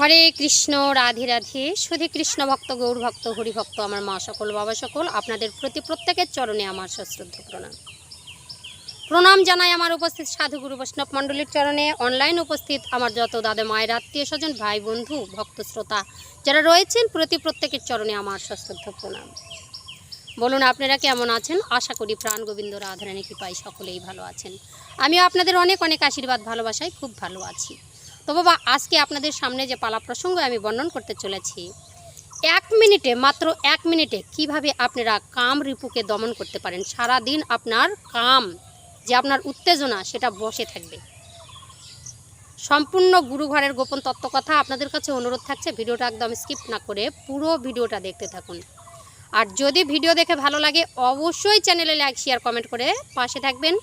হরে কৃষ্ণ, রাধে রাধে শুধু কৃষ্ণ ভক্ত, গৌর ভক্ত, হরি ভক্ত, আমার মা সকল, বাবা সকল, আপনাদের প্রতি প্রত্যেকের চরণে আমার সশ্রদ্ধ প্রণাম। প্রণাম জানাই আমার উপস্থিত সাধুগুরু বৈষ্ণব মণ্ডলীর চরণে। অনলাইন উপস্থিত আমার যত দাদা মায়ের আত্মীয় স্বজন, ভাই বন্ধু, ভক্ত শ্রোতা, যারা রয়েছেন, প্রতি প্রত্যেকের চরণে আমার সশ্রদ্ধ প্রণাম। বলুন, আপনারা কেমন আছেন? আশা করি প্রাণ গোবিন্দ রাধারানী কৃপায় সকলেই ভালো আছেন। আমিও আপনাদের অনেক অনেক আশীর্বাদ, ভালোবাসায় খুব ভালো আছি। তো বাবা, আজকে আপনাদের সামনে যে পালা প্রসঙ্গ আমি বর্ণন করতে চলেছি। এক মিনিটে, মাত্র এক মিনিটে কীভাবে আপনারা কাম রিপুকে দমন করতে পারেন? সারা দিন আপনার কাম, যে আপনার উত্তেজনা, সেটা বসে থাকবে। সম্পূর্ণ গুরুঘরের গোপন তত্ত্বকথা আপনাদের কাছে অনুরোধ থাকছে, ভিডিওটা একদম স্কিপ না করে পুরো ভিডিওটা দেখতে থাকুন। আর যদি ভিডিও দেখে ভালো লাগে, অবশ্যই চ্যানেলে লাইক, শেয়ার, কমেন্ট করে পাশে থাকবেন।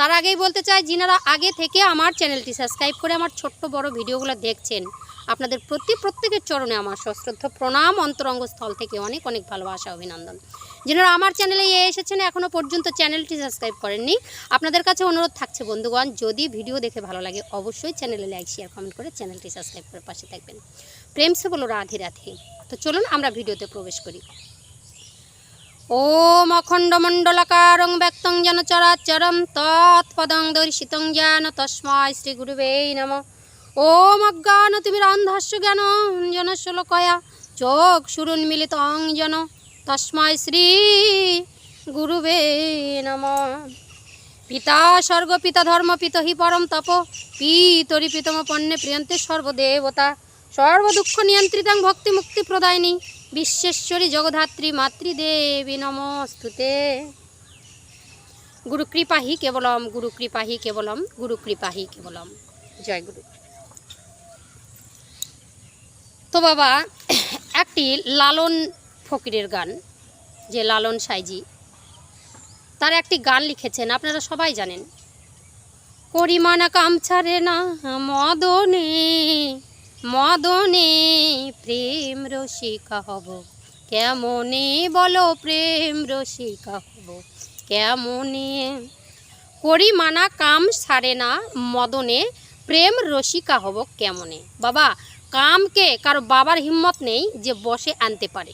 তার আগেই বলতে চাই, যিনারা আগে থেকে আমার চ্যানেলটি সাবস্ক্রাইব করে আমার ছোট্ট বড় ভিডিওগুলো দেখছেন, আপনাদের প্রতি প্রত্যেকের চরণে আমার সশ্রদ্ধ প্রণাম, অন্তরঙ্গ স্থল থেকে অনেক অনেক ভালোবাসা, অভিনন্দন। যিনারা আমার চ্যানেলে এ এসেছেন এখনও পর্যন্ত চ্যানেলটি সাবস্ক্রাইব করেননি, আপনাদের কাছে অনুরোধ থাকছে বন্ধুগণ, যদি ভিডিও দেখে ভালো লাগে অবশ্যই চ্যানেলে লাইক, শেয়ার, কমেন্ট করে চ্যানেলটি সাবস্ক্রাইব করে পাশে থাকবেন। প্রেম সে বলো রাধে রাধে। তো চলুন আমরা ভিডিওতে প্রবেশ করি। ওম অখণ্ডমণ্ডলকারং ব্যক্তং যেন চরাচরম তৎপদং দর্শিতং জ্ঞান তস্মায় শ্রী গুরুবে নম ওম অজ্ঞান তুমি তিমিরান্ধাস্য জ্ঞান জন শ্লোকয়া চোখ সুরুন্মিলিত জন তস্মায় শ্রী গুরুবে নম পিতা স্বর্গ পিতা ধর্ম পিত হি পরম তপ পিতরি পিতম পণ্যে প্রিয়ন্তে সর্বদেবতা সর্বদুঃখ নিয়ন্ত্রিতাং ভক্তি মুক্তি প্রদায়িনী বিশ্বেশ্বরী জগধাত্রী মাতৃদেবী নমস্তুতে। গুরু কৃপা কেবলম গুরু কৃপা হি কেবলম গুরু কৃপা হি কেবলম। জয় গুরু। তো বাবা, একটি লালন ফকিরের গান, যে লালন সাইজি, তার একটি গান লিখেছেন, আপনারা সবাই জানেন। করিমানা কামছারে না মদনে মদনে প্রেম রসিকা হব। কেমনে বলো প্রেম রসিকা হব? কেমনে করি মানা কাম সারে না মদনে প্রেম রসিকা হব কেমনে? বাবা, কামকে কারও বাবার হিম্মত নেই যে বসে আনতে পারে।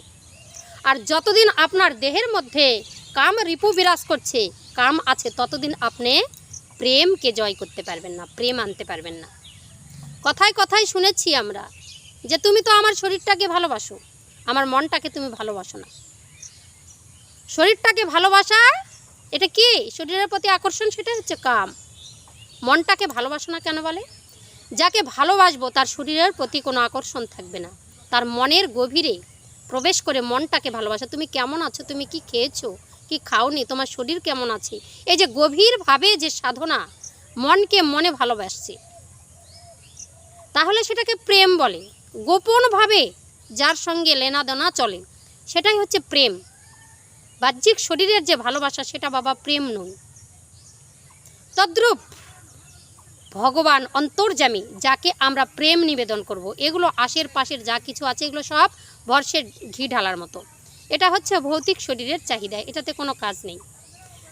আর যতদিন আপনার দেহের মধ্যে কাম রিপু বিরাজ করছে, কাম আছে, ততদিন আপনি প্রেমকে জয় করতে পারবেন না, প্রেম আনতে পারবেন না। কথায় কথায় শুনেছি আমরা যে তুমি তো আমার শরীরটাকে ভালোবাসো, আমার মনটাকে তুমি ভালোবাসো না। শরীরটাকে ভালোবাসা, এটা কি? শরীরের প্রতি আকর্ষণ সেটা হচ্ছে কাম। মনটাকে ভালোবাসো না কেন বলে? যাকে ভালোবাসবো তার শরীরের প্রতি কোনো আকর্ষণ থাকবে না। তার মনের গভীরে প্রবেশ করে মনটাকে ভালোবাসা। তুমি কেমন আছো? তুমি কি খেয়েছো? কি খাওনি? তোমার শরীর কেমন আছে? এই যে গভীরভাবে যে সাধনা মনকে মনে ভালোবাসছে তাহলে সেটাকে প্রেম বলে। গোপনভাবে যার সঙ্গে লেনাদেনা চলে, সেটাই হচ্ছে প্রেম। বাহ্যিক শরীরের যে ভালোবাসা, সেটা বাবা প্রেম নয়। তদ্রূপ ভগবান অন্তর্জামী যাকে আমরা প্রেম নিবেদন করব, এগুলো আশের পাশের যা কিছু আছে, এগুলো সব বর্ষের ঘি ঢালার মতো। এটা হচ্ছে ভৌতিক শরীরের চাহিদা, এটাতে কোনো কাজ নেই।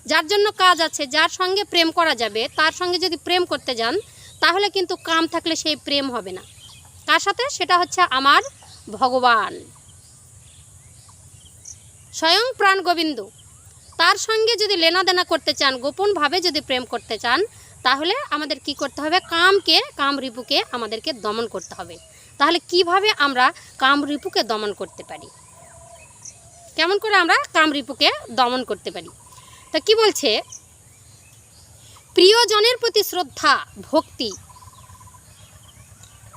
যার জন্য কাজ আছে, যার সঙ্গে প্রেম করা যাবে, তার সঙ্গে যদি প্রেম করতে যান তাহলে কিন্তু কাম থাকলে সেই প্রেম হবে না। কার সাথে? সেটা হচ্ছে আমার ভগবান। স্বয়ং প্রাণ গোবিন্দ। তার সঙ্গে যদি লেনাদেনা করতে চান, গোপনভাবে যদি প্রেম করতে চান, তাহলে আমাদের কি করতে হবে? কামকে, কাম রিপুকে আমাদেরকে দমন করতে হবে। তাহলে কীভাবে আমরা কাম রিপুকে দমন করতে পারি? কেমন করে আমরা কাম রিপুকে দমন করতে পারি? তা কি বলছে? প্রিয়জনের প্রতি শ্রদ্ধা, ভক্তি,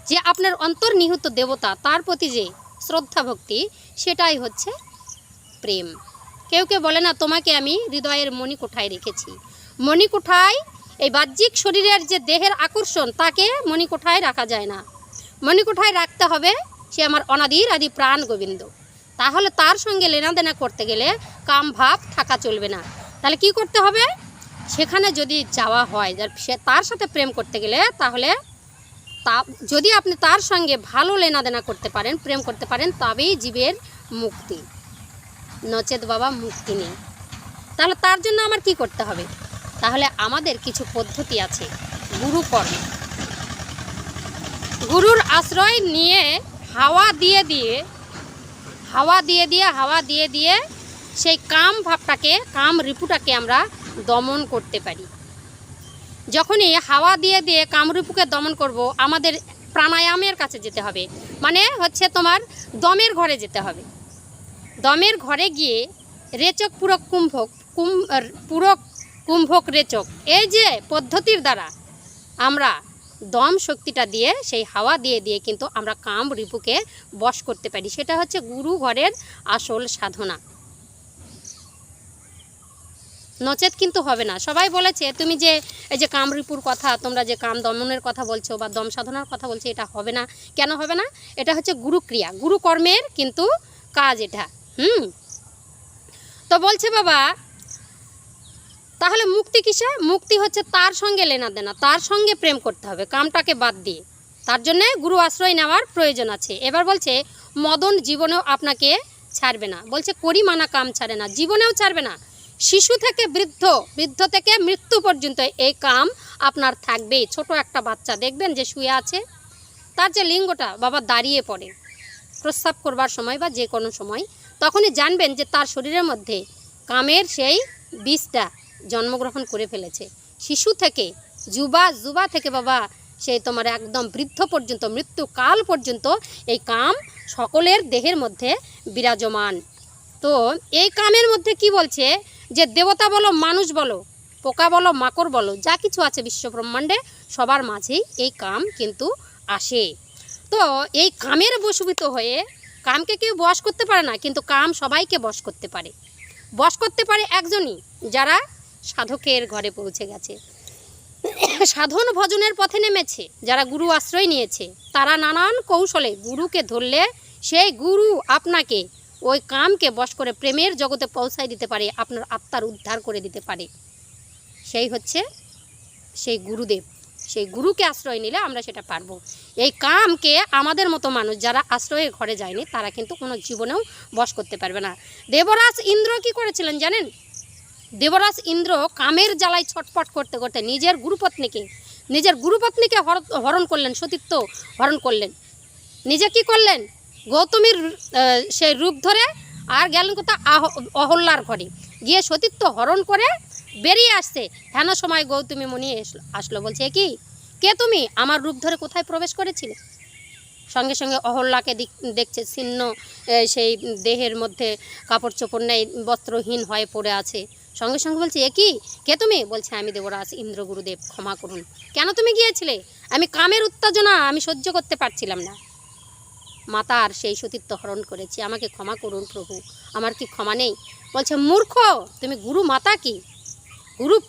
যে আপনার অন্তর্নিহিত দেবতা, তার প্রতি যে শ্রদ্ধা, ভক্তি, সেটাই হচ্ছে প্রেম। কেউ কেউ বলে না, তোমাকে আমি হৃদয়ের মণিকোঠায় রেখেছি। মণিকোঠায়, এই বাহ্যিক শরীরের যে দেহের আকর্ষণ, তাকে মণিকোঠায় রাখা যায় না। মণিকোঠায় রাখতে হবে সে আমার অনাদির আদি প্রাণ গোবিন্দ। তাহলে তার সঙ্গে লেনাদেনা করতে গেলে কাম ভাব থাকা চলবে না। তাহলে কি করতে হবে? সেখানে যদি যাওয়া হয়, যার সে তার সাথে প্রেম করতে গেলে তাহলে তা, যদি আপনি তার সঙ্গে ভালো লেনাদেনা করতে পারেন, প্রেম করতে পারেন, তবেই জীবের মুক্তি। নচেত বাবা মুক্তি নেই। তাহলে তার জন্য আমার কি করতে হবে? তাহলে আমাদের কিছু পদ্ধতি আছে। গুরুকর্ম গুরুর আশ্রয় নিয়ে হাওয়া দিয়ে দিয়ে, হাওয়া দিয়ে দিয়ে, হাওয়া দিয়ে দিয়ে সেই কাম ভাবটাকে, কাম রিপুটাকে আমরা দমন করতে পারি। যখনই হাওয়া দিয়ে দিয়ে কামরূপুকে দমন করব, আমাদের প্রাণায়ামের কাছে যেতে হবে। মানে হচ্ছে তোমার দমের ঘরে যেতে হবে। দমের ঘরে গিয়ে রেচক পুরক কুম্ভক, কুম পুরক কুম্ভক রেচক, এই যে পদ্ধতির দ্বারা আমরা দম শক্তিটা দিয়ে, সেই হাওয়া দিয়ে দিয়ে কিন্তু আমরা কাম রিপুকে বশ করতে পারি। সেটা হচ্ছে গুরু ঘরের আসল সাধনা। নচেত কিন্তু হবে না। সবাই বলেছে, তুমি যে এই যে কামরিপুর কথা, তোমরা যে কাম দমনের কথা বলছো বা দম সাধনার কথা বলছো, এটা হবে না। কেন হবে না? এটা হচ্ছে গুরুক্রিয়া। গুরুকর্মের কিন্তু কাজ এটা। হুম? তো বলছে বাবা, তাহলে মুক্তি কিসে মুক্তি হচ্ছে তার সঙ্গে লেনা দেনা। তার সঙ্গে প্রেম করতে হবে, কামটাকে বাদ দিয়ে। তার জন্য গুরু আশ্রয় নেওয়ার প্রয়োজন আছে। এবার বলছে, মদন জীবনেও আপনাকে ছাড়বে না। বলছে করি মানা কাম ছাড়ে না। জীবনেও ছাড়বে না। শিশু থেকে বৃদ্ধ বৃদ্ধ থেকে মৃত্যু পর্যন্ত এই কাম আপনার থাকবেই। ছোট একটা বাচ্চা, দেখবেন যে শুয়ে আছে, তার যে লিঙ্গটা বাবা দাঁড়িয়ে পড়ে। প্রস্রাব করবার সময় বা যে কোনো সময় তখনই জানবেন যে তার শরীরের মধ্যে কামের সেই বীজটা জন্মগ্রহণ করে ফেলেছে। শিশু থেকে, যুবা যুবা থেকে বাবা সেই তোমার একদম বৃদ্ধ পর্যন্ত, মৃত্যুকাল পর্যন্ত এই কাম সকলের দেহের মধ্যে বিরাজমান। তো এই কামের মধ্যে কি বলছে? যে দেবতা বলো, মানুষ বলো, পোকা বলো, মাকড় বলো, যা কিছু আছে বিশ্বব্রহ্মাণ্ডে, সবার মাঝেই এই কাম কিন্তু আসে। তো এই কামের বশীভূত হয়ে কামকে কেউ বশ করতে পারে না, কিন্তু কাম সবাইকে বশ করতে পারে। বশ করতে পারে একজনই, যারা সাধকের ঘরে পৌঁছে গেছে। সাধন ভজনের পথে নেমেছে, যারা গুরু আশ্রয় নিয়েছে, তারা নানান কৌশলে গুরুকে ধরলে, সেই গুরু আপনাকে ওই কামকে বশ করে প্রেমের জগতে পৌঁছায় দিতে পারে, আপনার আত্মার উদ্ধার করে দিতে পারে। সেই হচ্ছে সেই গুরুদেব। সেই গুরুকে আশ্রয় নিলে আমরা সেটা পারব। এই কামকে আমাদের মতো মানুষ যারা আশ্রয়ের ঘরে যায়নি, তারা কিন্তু কোনো জীবনেও বশ করতে পারবে না। দেবরাজ ইন্দ্র কি করেছিলেন জানেন? দেবরাজ ইন্দ্র কামের জ্বালায় ছটপট করতে করতে নিজের গুরুপত্নীকে নিজের গুরুপত্নীকে হর- হরণ করলেন সতীত্ব হরণ করলেন। নিজে কি করলেন? গৌতমীর সেই রূপ ধরে আর গেলেন কোথাও আহ- অহল্যার ঘরে। গিয়ে সতীত্ব হরণ করে বেরিয়ে আসছে। হেন সময় গৌতমী মনি আসলো। বলছে, "এ কি? কে তুমি? আমার রূপ ধরে কোথায় প্রবেশ করেছিলে? সঙ্গে সঙ্গে অহল্যাকে দিক- দেখছে ছিন্ন সেই দেহের মধ্যে কাপড় চোপড় নেই, বস্ত্রহীন হয়ে পড়ে আছে। সঙ্গে সঙ্গে বলছে, এ কি? কে তুমি? বলছে, আমি দেবরাজ ইন্দ্র গুরুদেব ক্ষমা করুন। কেন তুমি গিয়েছিলে? আমি কামের উত্তেজনা আমি সহ্য করতে পারছিলাম না। মাতার সেই সতীত্ব হরণ করেছি। আমাকে ক্ষমা করুন প্রভু। আমার কি ক্ষমা নেই? বলছে, মূর্খ! তুমি গুরু মাতা কি? গুরু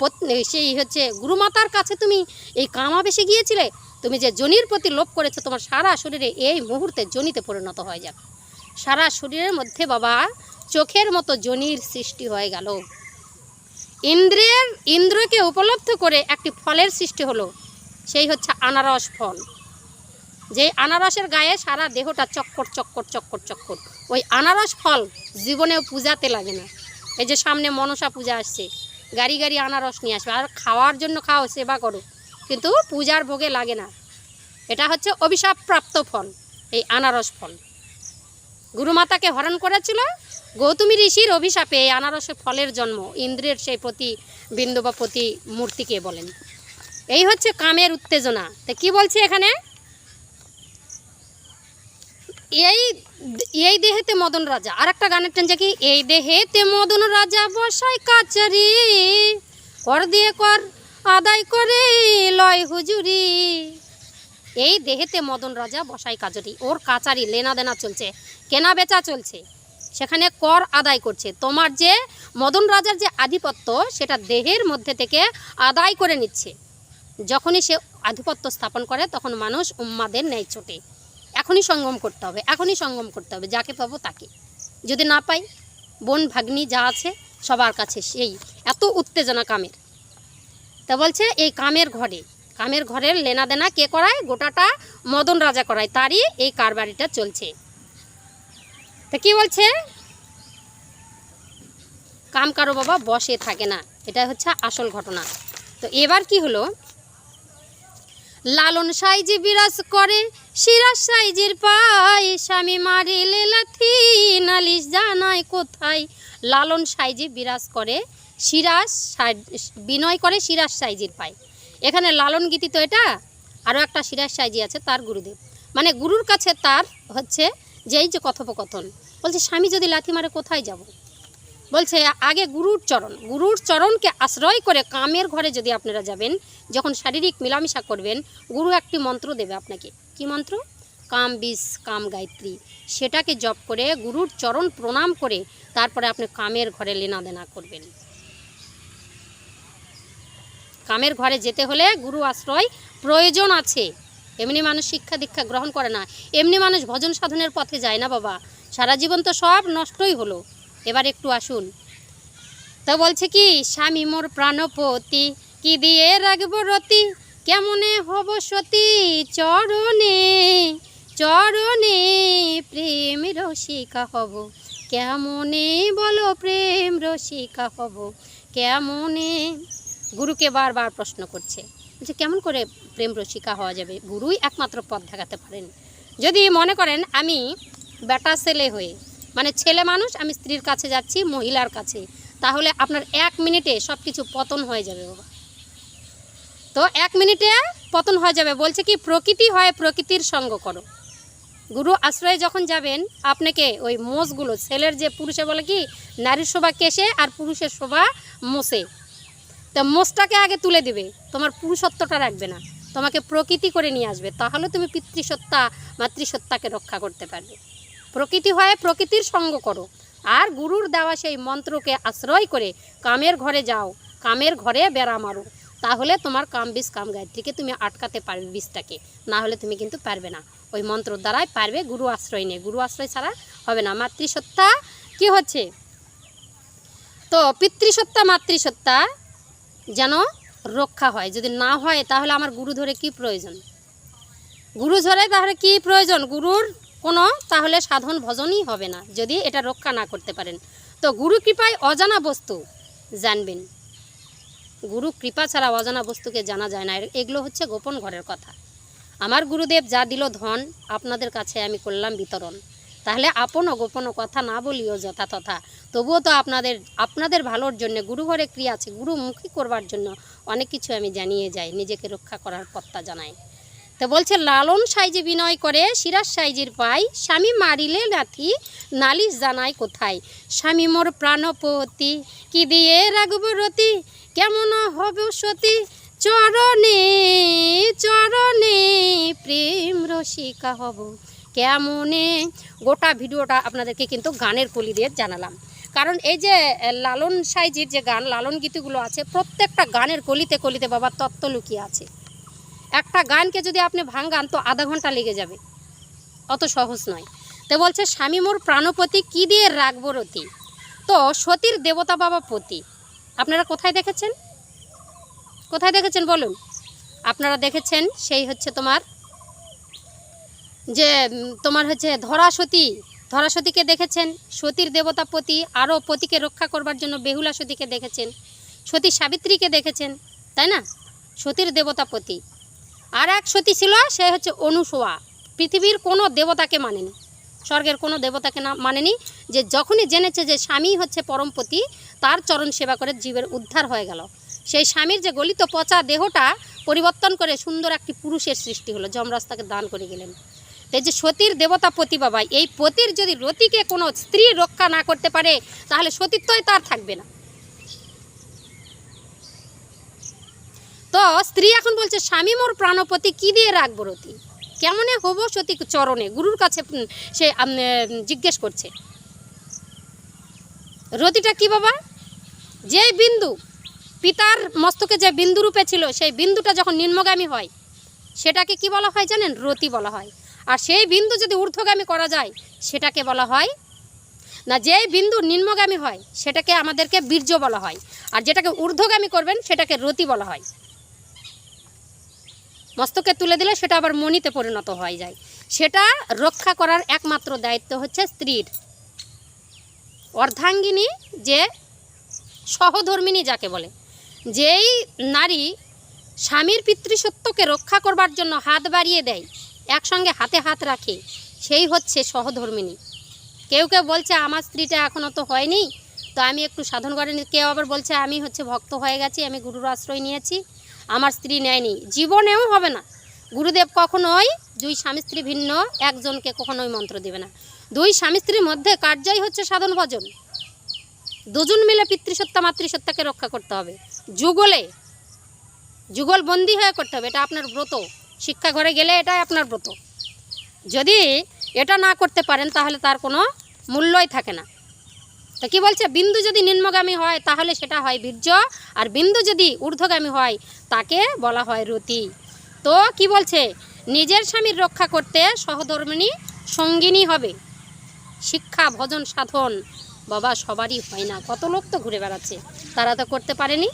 সেই হচ্ছে গুরু মাতার কাছে তুমি এই কামাবেশে গিয়েছিলে? তুমি যে জনির প্রতি লোভ করেছ, তোমার সারা শরীরে এই মুহূর্তে জনিতে পরিণত হয়ে যাক। সারা শরীরের মধ্যে বাবা, চোখের মতো জনির সৃষ্টি হয়ে গেল। ইন্দ্রের, ইন্দ্রকে উপলব্ধ করে একটি ফলের সৃষ্টি হলো। সেই হচ্ছে আনারস ফল। যে আনারসের গায়ে সারা দেহটা চক্কর চক্কর চক্কর চক্কর। ওই আনারস ফল জীবনেও পূজাতে লাগে না। এই যে সামনে মনসা পূজা আসছে, গাড়ি গাড়ি আনারস নিয়ে আসবে। আর খাওয়ার জন্য খাও, সেবা করো, কিন্তু পূজার ভোগে লাগে না। এটা হচ্ছে অভিশাপপ্রাপ্ত ফল, এই আনারস ফল। গুরুমাতাকে হরণ করেছিল, গৌতমী ঋষির অভিশাপে এই আনারসের ফলের জন্ম, ইন্দ্রের সেই প্রতি বিন্দু বা প্রতি মূর্তিকে বলেন। এই হচ্ছে কামের উত্তেজনা। তা কি বলছি এখানে? এই এই দেহেতে মদন রাজা। আর একটা গানের টেন কি এই দেহেতে মদন রাজা বসাই কাচারি, কর দিয়ে কর, আদায় করে লয় হুজুরি। এই দেহেতে মদন রাজা বসাই কাজরি ওর কাচারি লেনা দেনা চলছে, কেনা বেচা চলছে। সেখানে কর আদায় করছে। তোমার যে মদন রাজার যে আধিপত্য, সেটা দেহের মধ্যে থেকে আদায় করে নিচ্ছে। যখনই সে আধিপত্য স্থাপন করে, তখন মানুষ উম্মাদের ন্যায় ছোটে এখনই সঙ্গম করতে হবে, এখনই সঙ্গম করতে হবে, যাকে পাবো তাকে। যদি না পাই, বোন, ভাগ্নি যা আছে, সবার কাছে সেই, এত উত্তেজনা কামের। তা বলছে, এই কামের ঘরে, কামের ঘরের লেনা দেনা কে করায়? গোটাটা মদন রাজা করায়, তারই এই কারবারিটা চলছে। তা কি বলছে? কাম কারও বাবা বসে থাকে না এটা হচ্ছে আসল ঘটনা। তো এবার কি হলো? লালন সাইজি বিরাজ করে সিরাজ সাইজির পাই স্বামী মারিলে লাথি, নালিশ জানায় কোথায়? লালন সাইজি বিরাজ করে সিরাজ বিনয় করে সিরাজ সাইজির পায়। এখানে লালন গীতি তো এটা, আরও একটা সিরাজ সাইজি আছে, তার গুরুদেব। মানে গুরুর কাছে তার হচ্ছে যেই যে কথোপকথন। বলছে, স্বামী যদি লাথি মারে, কোথায় যাব? বলছে, আগে গুরুর চরণ। গুরুর চরণকে আশ্রয় করে কামের ঘরে যদি আপনারা যাবেন, যখন শারীরিক মেলামেশা করবেন, গুরু একটি মন্ত্র দেবে আপনাকে। কি মন্ত্র? কাম বিষ, কাম গায়ত্রী। সেটাকে জপ করে গুরুর চরণ প্রণাম করে তারপরে আপনি কামের ঘরে লেনা দেনা করবেন। কামের ঘরে যেতে হলে গুরু আশ্রয় প্রয়োজন আছে। এমনি মানুষ শিক্ষা দীক্ষা গ্রহণ করে না। এমনি মানুষ ভজন সাধনের পথে যায় না বাবা। সারা জীবন তো সব নষ্টই হলো। এবার একটু আসুন। তো বলছে কি, স্বামী মোর প্রাণপতি, কি দিয়ে রাখব রতি? কেমনে হব সতী? চরণে চরণে প্রেম রসিকা হব। কেমনে বলো প্রেম রসিকা হব? কেমনে? গুরুকে বারবার প্রশ্ন করছে, যে কেমন করে প্রেম রসিকা হওয়া যাবে? গুরুই একমাত্র পথ দেখাতে পারেন। যদি মনে করেন, আমি বেটা ছেলে হয়ে মানে ছেলে মানুষ, আমি স্ত্রীর কাছে যাচ্ছি, মহিলার কাছে। তাহলে আপনার এক মিনিটে সব কিছু পতন হয়ে যাবে বাবা। তো এক মিনিটে পতন হয়ে যাবে, বলছে কি, প্রকৃতি হয় প্রকৃতির সঙ্গ করো। গুরু আশ্রয়ে যখন যাবেন, আপনাকে ওই মোষগুলো, ছেলের যে পুরুষে বলে কি, নারীর শোভা কেশে আর পুরুষের শোভা মোষে। তো মোষটাকে আগে তুলে দিবে, তোমার পুরুষত্বটা রাখবে না। তোমাকে প্রকৃতি করে নিয়ে আসবে, তাহলে তুমি পিতৃসত্তা মাতৃসত্তাকে রক্ষা করতে পারবে। প্রকৃতি হয়ে প্রকৃতির সঙ্গ করো। আর গুরুর দেওয়া সেই মন্ত্রকে আশ্রয় করে কামের ঘরে যাও, কামের ঘরে বেড়া মারো। তাহলে তোমার কাম বিষ কাম গায়ত্রীকে তুমি আটকাতে পারবে বিষটাকে। না হলে তুমি কিন্তু পারবে না। ওই মন্ত্র দ্বারাই পারবে গুরু আশ্রয় নিয়ে। গুরু আশ্রয় ছাড়া হবে না। মাতৃসত্তা কি হচ্ছে? তো পিতৃসত্তা, মাতৃসত্তা যেন রক্ষা হয়। যদি না হয় তাহলে আমার গুরু ধরে কি প্রয়োজন? গুরু ধরে তাহলে কি প্রয়োজন? গুরুর কোনো, তাহলে সাধন ভজনই হবে না, যদি এটা রক্ষা না করতে পারেন। তো গুরু কৃপায় অজানা বস্তু জানবেন। গুরু কৃপা ছাড়া অজানা বস্তুকে জানা যায় না, এগুলো হচ্ছে গোপন ঘরের কথা। আমার গুরুদেব যা দিল ধন, আপনাদের কাছে আমি করলাম বিতরণ। তাহলে আপন ও গোপন কথা না বলিও যথা তথা। তবুও তো আপনাদের আপনাদের ভালোর জন্য, গুরু ঘরে ক্রিয়া আছে গুরুমুখী করবার জন্য অনেক কিছু আমি জানিয়ে যাই, নিজেকে রক্ষা করার পত্তা জানাই। তো বলছে, লালন সাইজি বিনয় করে সিরাজ সাইজির পাই, স্বামী মারিলে লাথি নালিশ জানায় কোথায়? স্বামী মোর প্রাণপতি, কি দিয়ে রাখব রতি? কেমন হবে সতী? চরণে চরণে প্রেম রসিকা হব। কেমনে? গোটা ভিডিওটা আপনাদেরকে কিন্তু গানের কলি দিয়ে জানালাম। কারণ এই যে, লালন সাইজির যে গান, লালন গীতিগুলো আছে, প্রত্যেকটা গানের কলিতে কলিতে বাবার তত্ত্ব লুকিয়ে আছে। একটা গানকে যদি আপনি ভাঙ্গান তো আধা ঘণ্টা লেগে যাবে। অত সহজ নয়। তো বলছে, স্বামী মোর প্রাণপতি, কী দিয়ে রাখব রতি? তো সতীর দেবতা বাবা পতি। আপনারা কোথায় দেখেছেন? কোথায় দেখেছেন বলুন? আপনারা দেখেছেন সেই হচ্ছে তোমার যে, তোমার হচ্ছে ধরা সতী ধরা সতীকে দেখেছেন, সতীর দেবতা পতি, আরও পতিকে রক্ষা করবার জন্য বেহুলা সতীকে দেখেছেন। সতী সাবিত্রীকে দেখেছেন, তাই না? সতীর দেবতা পতি। আর এক সতী ছিল, সে হচ্ছে অনুসোয়া। পৃথিবীর কোনো দেবতাকে মানেনি। স্বর্গের কোনো দেবতাকে না মানেনি, যে যখনই জেনেছে যে স্বামী হচ্ছে পরমপতি, তার চরণ সেবা করে জীবের উদ্ধার হয়ে গেল। সেই স্বামীর যে গলিত পচা দেহটা পরিবর্তন করে সুন্দর একটি পুরুষের সৃষ্টি হলো যমরাজ তাকে দান করে গেলেন। তো এই যে সতীর দেবতা পতি বাবা এই পতির যদি রতিকে কোনো স্ত্রী রক্ষা না করতে পারে, তাহলে সতীত্বই তার থাকবে না। তো স্ত্রী এখন বলছে, স্বামী মোর প্রাণপতি কি দিয়ে রাখব রতি? কেমনে হব সতী চরণে? গুরুর কাছে সে জিজ্ঞেস করছে। রতিটা কি বাবা? যে বিন্দু, পিতার মস্তকে যে বিন্দু রূপে ছিল, সেই বিন্দুটা যখন নিম্নগামী হয়, সেটাকে কি বলা হয় জানেন? রতি বলা হয়। আর সেই বিন্দু যদি ঊর্ধ্বগামী করা যায়, সেটাকে বলা হয়, না যেই বিন্দু নিম্নগামী হয়, সেটাকে আমাদেরকে বীর্য বলা হয়। আর যেটাকে ঊর্ধ্বগামী করবেন, সেটাকে রতি বলা হয়। মস্তকে তুলে দিলে সেটা আবার মণিতে পরিণত হয়ে যায়। সেটা রক্ষা করার একমাত্র দায়িত্ব হচ্ছে স্ত্রীর। অর্ধাঙ্গিনী যে সহধর্মিনী যাকে বলে, যেই নারী স্বামীর পিতৃসত্বকে রক্ষা করবার জন্য হাত বাড়িয়ে দেয়, একসঙ্গে হাতে হাত রাখে, সেই হচ্ছে সহধর্মিনী। কেউ কেউ বলছে, আমার স্ত্রীটা এখনও তো হয়নি, তো আমি একটু সাধন করে নি- কেউ আবার বলছে, আমি হচ্ছে ভক্ত হয়ে গেছি, আমি গুরুর আশ্রয় নিয়েছি। আমার স্ত্রী নেয়নি। জীবনেও হবে না। গুরুদেব কখনোই দুই স্বামী স্ত্রী ভিন্ন, একজনকে কখনোই মন্ত্র দেবে না। দুই স্বামী স্ত্রীর মধ্যে কার্যই হচ্ছে সাধন ভজন। দুজন মিলে পিতৃসত্তা, মাতৃসত্তাকে রক্ষা করতে হবে। যুগলে, যুগল বন্দি হয়ে করতে হবে। এটা আপনার ব্রত। শিক্ষা ঘরে গেলে এটাই আপনার ব্রত। যদি এটা না করতে পারেন, তাহলে তার কোনো মূল্যই থাকে না। তো কি বলছে? বিন্দু যদি নিম্নগামী হয়, তাহলে সেটা হয় বীর্য, আর বিন্দু যদি ঊর্ধ্বগামী হয়, তাকে বলা হয় রতি। তো কি বলছে? নিজের স্বামীর রক্ষা করতে সহধর্মিনী সঙ্গিনী হবে। শিক্ষা, ভজন, সাধন বাবা সবারই হয় না। কত লোক তো ঘুরে বেড়াচ্ছে। তারা তো করতে পারেনি।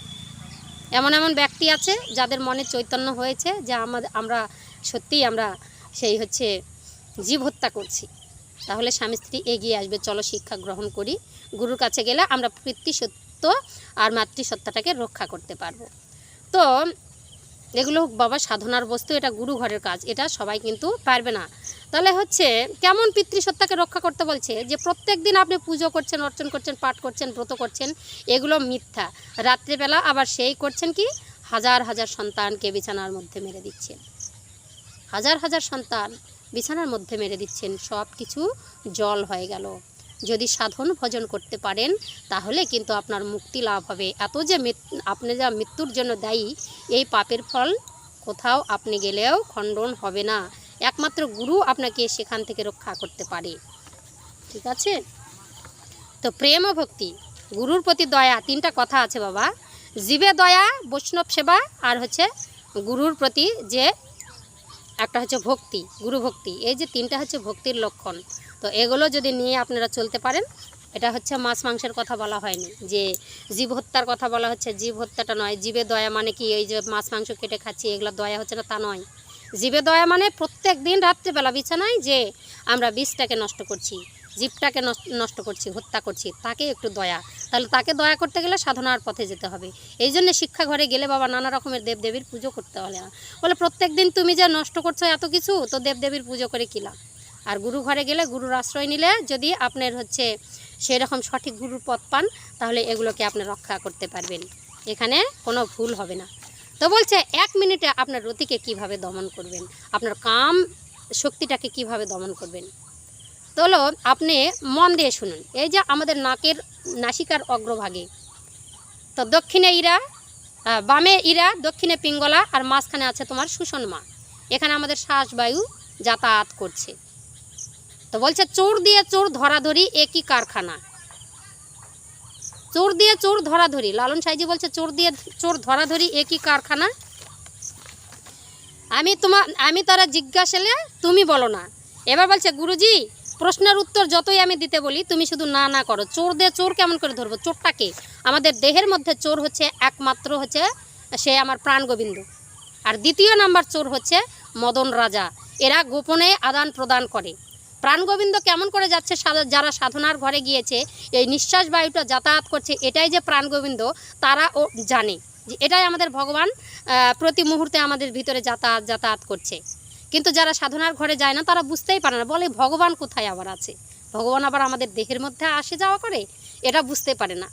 এমন এমন ব্যক্তি আছে যাদের মনে চৈতন্য হয়েছে যে আমরা সত্যিই আমরা সেই হচ্ছে জীব হত্যা করছি। তাহলে স্বামী স্ত্রী এগিয়ে আসবে, চলো শিক্ষা গ্রহণ করি। গুরুর কাছে গেলে আমরা পিতৃসত্য আর মাতৃসত্তাটাকে রক্ষা করতে পারব। তো এগুলো বাবা সাধনার বস্তু, এটা গুরু ঘরের কাজ, এটা সবাই কিন্তু পারবে না। তাহলে হচ্ছে, কেমন পিতৃসত্তাকে রক্ষা করতে বলছে? যে প্রত্যেক দিন আপনি পুজো করছেন, অর্চন করছেন, পাঠ করছেন, ব্রত করছেন, এগুলো মিথ্যা। রাত্রিবেলা আবার সেই করছেন কি? হাজার হাজার সন্তানকে বিছানার মধ্যে মেরে দিচ্ছেন। হাজার হাজার সন্তান বিছানার মধ্যে মেরে দিচ্ছেন, সব কিছু জল হয়ে গেল। যদি সাধন ভজন করতে পারেন, তাহলে কিন্তু আপনার মুক্তি লাভ হবে। এত যে আপনি যা মৃত্যুর জন্য দায়ী, এই পাপের ফল কোথাও আপনি গেলেও খণ্ডন হবে না। একমাত্র গুরু আপনাকে সেখান থেকে রক্ষা করতে পারে। ঠিক আছে? তো প্রেম ও ভক্তি, গুরুর প্রতি দয়া, তিনটা কথা আছে বাবা। জীবে দয়া, বৈষ্ণব সেবা, আর হচ্ছে গুরুর প্রতি যে একটা হচ্ছে ভক্তি, গুরু ভক্তি। এই যে তিনটা হচ্ছে ভক্তির লক্ষণ। তো এগুলো যদি নিয়ে আপনারা চলতে পারেন, এটা হচ্ছে মাছ মাংসের কথা বলা হয়নি। যে জীব হত্যার কথা বলা হচ্ছে, জীব হত্যাটা নয়। জীবে দয়া মানে কি? এই যে মাছ মাংস কেটে খাচ্ছি, এগুলো দয়া হচ্ছে না, তা নয়। জীবে দয়া মানে প্রত্যেক দিন রাত্রেবেলা বিছানায় যে আমরা বিষটাকে নষ্ট করছি। জীবটাকে নষ্ট- করছি, হত্যা করছি, তাকে একটু দয়া। তাহলে তাকে দয়া করতে গেলে সাধনার পথে যেতে হবে। এই জন্য শিক্ষা ঘরে গেলে বাবা নানা রকমের দেবদেবীর পুজো করতে হলে বলে, প্রত্যেক দিন তুমি যে নষ্ট করছ এত কিছু, তো দেবদেবীর পুজো করে কী লাভ? আর গুরু ঘরে গেলে গুরুর আশ্রয় নিলে যদি আপনার হচ্ছে সেই রকম সঠিক গুরুর পথ পান, তাহলে এগুলোকে আপনি রক্ষা করতে পারবেন। এখানে কোনো ভুল হবে না। তো বলছে, এক মিনিটে আপনার রতিকে কীভাবে দমন করবেন? আপনার কাম শক্তিটাকে কীভাবে দমন করবেন? তো আপনি মন দিয়ে শুনুন। এই যে আমাদের নাকের নাসিকার অগ্রভাগে। তো দক্ষিণে ইরা বামে ইরা, দক্ষিণে পিঙ্গলা, আর মাঝখানে আছে তোমার সুষমা এখানে আমাদের শ্বাসবায়ু যাতায়াত করছে। তো বলছে, চোর দিয়ে চোর ধরাধরি একই কারখানা? চোর দিয়ে চোর ধরাধরি? লালন সাইজি বলছে, চোর দিয়ে চোর ধরাধরি একই কারখানা? আমি তোমার আমি তারা জিজ্ঞাসলে তুমি বলো না। এবার বলছে, গুরুজি প্রশ্নের উত্তর যতই আমি দিতে বলি, তুমি শুধু না না করো। চোর দিয়ে চোর কেমন করে ধরবো। চোরটাকে? আমাদের দেহের মধ্যে চোর হচ্ছে একমাত্র হচ্ছে সে আমার প্রাণ গোবিন্দ। আর দ্বিতীয় নাম্বার চোর হচ্ছে মদন রাজা। এরা গোপনে আদান প্রদান করে। প্রাণ গোবিন্দ কেমন করে যাচ্ছে? যারা সাধনার ঘরে গিয়েছে, এই নিঃশ্বাস বায়ুটা যাতায়াত করছে, এটাই যে প্রাণ গোবিন্দ, তারা ও জানে যে এটাই আমাদের ভগবান প্রতি মুহূর্তে আমাদের ভিতরে যাতায়াত যাতায়াত করছে। কিন্তু যারা সাধনার ঘরে যায় না, তারা বুঝতেই পারে না। বলে, ভগবান কোথায় আবার আছে? ভগবান আবার আমাদের দেহের মধ্যে আসে যাওয়া করে? এটা বুঝতে পারে না।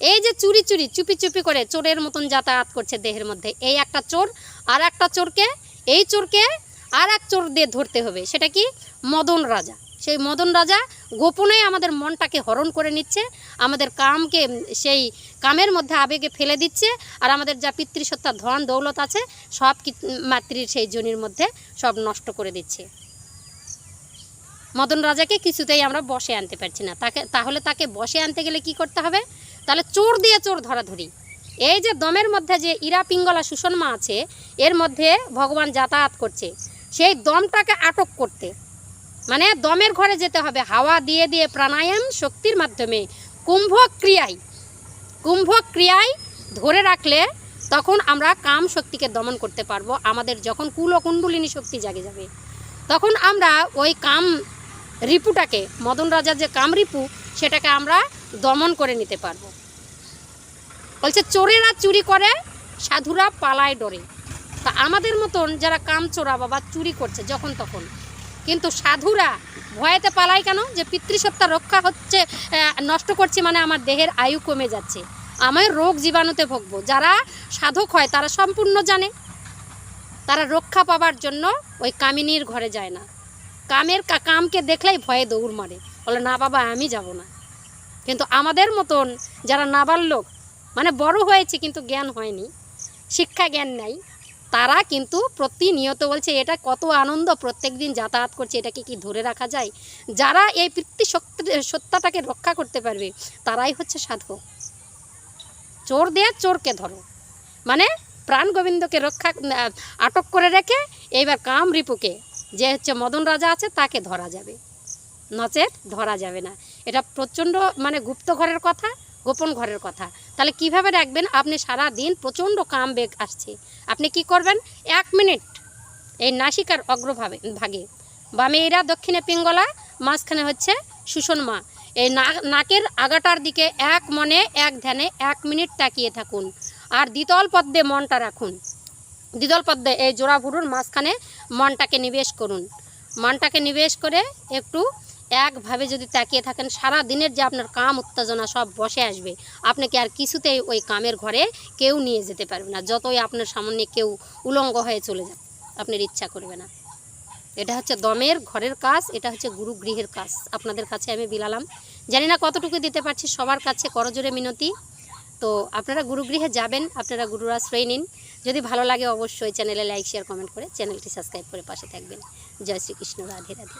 এই যে চুরি চুরি, চুপি চুপি করে চোরের মতন যাতায়াত করছে দেহের মধ্যে, এই একটা চোর, আর একটা চোরকে, এই চোরকে আর এক চোর দিয়ে ধরতে হবে। সেটা কি? মদন রাজা। সেই মদন রাজা গোপনে আমাদের মনটাকে হরণ করে নিচ্ছে, আমাদের কামকে সেই কামের মধ্যে আবেগে ফেলে দিচ্ছে, আর আমাদের যা পিতৃসত্তা, ধন, দৌলত আছে, সব মাতৃর সেই জনির মধ্যে সব নষ্ট করে দিচ্ছে। মদন রাজাকে কিছুতেই আমরা বসে আনতে পারছি না। তাকে তাহলে তাকে বসে আনতে গেলে কি করতে হবে? তাহলে চোর দিয়ে চোর ধরাধরি। এই যে দমের মধ্যে যে ইরা পিঙ্গলা সুষমা আছে, এর মধ্যে ভগবান যাতায়াত করছে। সেই দমটাকে আটক করতে। মানে দমের ঘরে যেতে হবে। হাওয়া দিয়ে দিয়ে প্রাণায়াম শক্তির মাধ্যমে। কুম্ভ ক্রিয়ায় কুম্ভ ক্রিয়ায় ধরে রাখলে তখন আমরা কাম শক্তিকে দমন করতে পারব। আমাদের যখন কুল ও কুণ্ডলিনী শক্তি জাগে যাবে। তখন আমরা ওই কাম রিপুটাকে, মদন রাজার যে কাম রিপু, সেটাকে আমরা দমন করে নিতে পারব। বলছে, চোরেরা চুরি করে, সাধুরা পালায় ডরে। তা আমাদের মতন যারা কাম চোরা বাবা চুরি করছে, যখন তখন কিন্তু সাধুরা ভয়েতে পালায় কেন? যে পিতৃসত্তা রক্ষা হচ্ছে নষ্ট করছে মানে আমার দেহের আয়ু কমে যাচ্ছে। আমি রোগ জীবাণুতে ভুগবো। যারা সাধক হয়, তারা সম্পূর্ণ জানে। তারা রক্ষা পাবার জন্য ওই কামিনীর ঘরে যায় না। কামের কামকে দেখলেই ভয়ে দৌড় মারে। বলে, না বাবা, আমি যাব না। কিন্তু আমাদের মতন যারা নাবার লোক মানে বড় হয়েছে কিন্তু জ্ঞান হয়নি, শিক্ষা জ্ঞান নাই। তারা কিন্তু প্রতিনিয়ত বলছে, এটা কত আনন্দ, প্রত্যেক দিন যাতায়াত করছে, এটাকে কি ধরে রাখা যায়? যারা এই পৃথিবী সত্তাটাকে রক্ষা করতে পারবে, তারাই হচ্ছে সাধক। চোর দিয়ে চোরকে ধরো। মানে প্রাণ গোবিন্দকে রক্ষা আটক করে রেখে এইবার কাম রিপুকে, যে হচ্ছে মদন রাজা আছে, তাকে ধরা যাবে। নচেত ধরা যাবে না। এটা প্রচণ্ড মানে গুপ্ত ঘরের কথা। গোপন ঘরের কথা। তাহলে কীভাবে রাখবেন? আপনি সারা দিন প্রচণ্ড কাম বেগ আসছে। আপনি কি করবেন? এক মিনিট এই নাসিকার অগ্রভাবে ভাগে। বামে এরা, দক্ষিণে পিঙ্গলা, মাঝখানে হচ্ছে সুষণ মা। এই নাকের আগাটার দিকে এক মনে, এক ধ্যানে এক মিনিট তাকিয়ে থাকুন। আর দ্বিতল পদ্মে মনটা রাখুন। দ্বিতল পদ্মে এই জোড়া ভুরুর মাঝখানে মনটাকে নিবেশ করুন। মনটাকে নিবেশ করে একটু একভাবে যদি তাকিয়ে থাকেন সারা দিনের যে আপনার কাম উত্তেজনা সব বসে আসবে। আপনাকে আর কিছুতেই ওই কামের ঘরে কেউ নিয়ে যেতে পারবে না। যতই আপনার সামনে কেউ উলঙ্গ হয়ে চলে যাক, আপনার ইচ্ছা করবে না। এটা হচ্ছে দমের ঘরের কাজ, এটা হচ্ছে গুরুগৃহের কাজ। আপনাদের কাছে আমি বিলালাম। জানি না কতটুকু দিতে পারছি, সবার কাছে করজোরে মিনতি। তো আপনারা গুরুগৃহে যাবেন, আপনারা গুরুর আশ্রয় নিন। যদি ভালো লাগে অবশ্যই চ্যানেলে লাইক, শেয়ার, কমেন্ট করে চ্যানেলটি সাবস্ক্রাইব করে পাশে থাকবেন। জয় শ্রীকৃষ্ণ, রাধে রাধে।